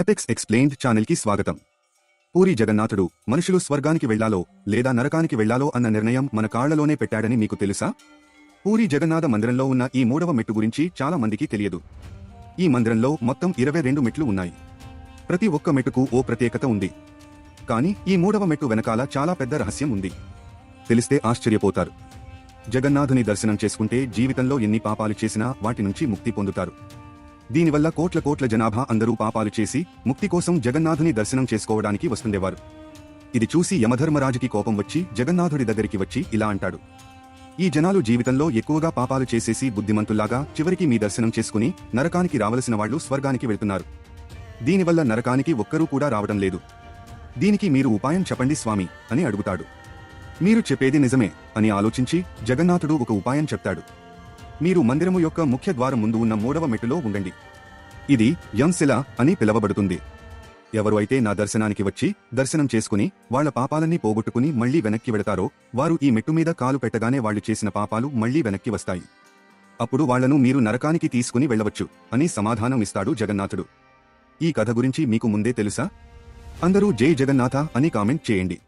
Apex explained ఛానల్కి స్వాగతం. పూరి జగన్నాథుడు మనుషులు స్వర్గానికి వెళ్ళాలో లేదా నరకానికి వెళ్ళాలో అన్న నిర్ణయం మన కాళ్ళలోనే పెట్టాడని మీకు తెలుసా? పూరి జగన్నాథ మందిరంలో ఉన్న ఈ మూడవ మెట్టు గురించి చాలా మందికి తెలియదు. ఈ మందిరంలో మొత్తం ఇరవై రెండు మెట్లు ఉన్నాయి. ప్రతి ఒక్క మెట్టుకు ఓ ప్రత్యేకత ఉంది. కానీ ఈ మూడవ మెట్టు వెనకాల చాలా పెద్ద రహస్యం ఉంది. తెలిస్తే ఆశ్చర్యపోతారు. జగన్నాథుని దర్శనం చేసుకుంటే జీవితంలో ఎన్ని పాపాలు చేసినా వాటి నుంచి ముక్తి పొందుతారు. దీనివల్ల కోట్ల కోట్ల జనాభా అందరూ పాపాలు చేసి ముక్తి కోసం జగన్నాథుని దర్శనం చేసుకోవడానికి వస్తుండేవారు. ఇది చూసి యమధర్మరాజుకి కోపం వచ్చి జగన్నాథుడి దగ్గరికి వచ్చి ఇలా అంటాడు. ఈ జనాలు జీవితంలో ఎక్కువగా పాపాలు చేసేసి బుద్ధిమంతుల్లాగా చివరికి మీ దర్శనం చేసుకుని నరకానికి రావలసిన వాళ్ళు స్వర్గానికి వెళ్తున్నారు. దీనివల్ల నరకానికి ఒక్కరూ కూడా రావడం లేదు. దీనికి మీరు ఉపాయం చెప్పండి స్వామి అని అడుగుతాడు. మీరు చెప్పేది నిజమే అని ఆలోచించి జగన్నాథుడు ఒక ఉపాయం చెప్తాడు. మీరు మందిరము యొక్క ముఖ్య ద్వారం ముందు ఉన్న మూడవ మెట్టులో ఉండండి. ఇది యంశిల అని పిలవబడుతుంది. ఎవరు అయితే నా దర్శనానికి వచ్చి దర్శనం చేసుకుని వాళ్ళ పాపాలన్నీ పోగొట్టుకుని మళ్ళీ వెనక్కి వెడతారో వారు ఈ మెట్టు మీద కాలు పెట్టగానే వాళ్ళు చేసిన పాపాలు మళ్ళీ వెనక్కి వస్తాయి. అప్పుడు వాళ్ళను మీరు నరకానికి తీసుకుని వెళ్ళవచ్చు అని సమాధానం ఇస్తాడు జగన్నాథుడు. ఈ కథ గురించి మీకు ముందే తెలుసా? అందరూ జై జగన్నాథ అని కామెంట్ చేయండి.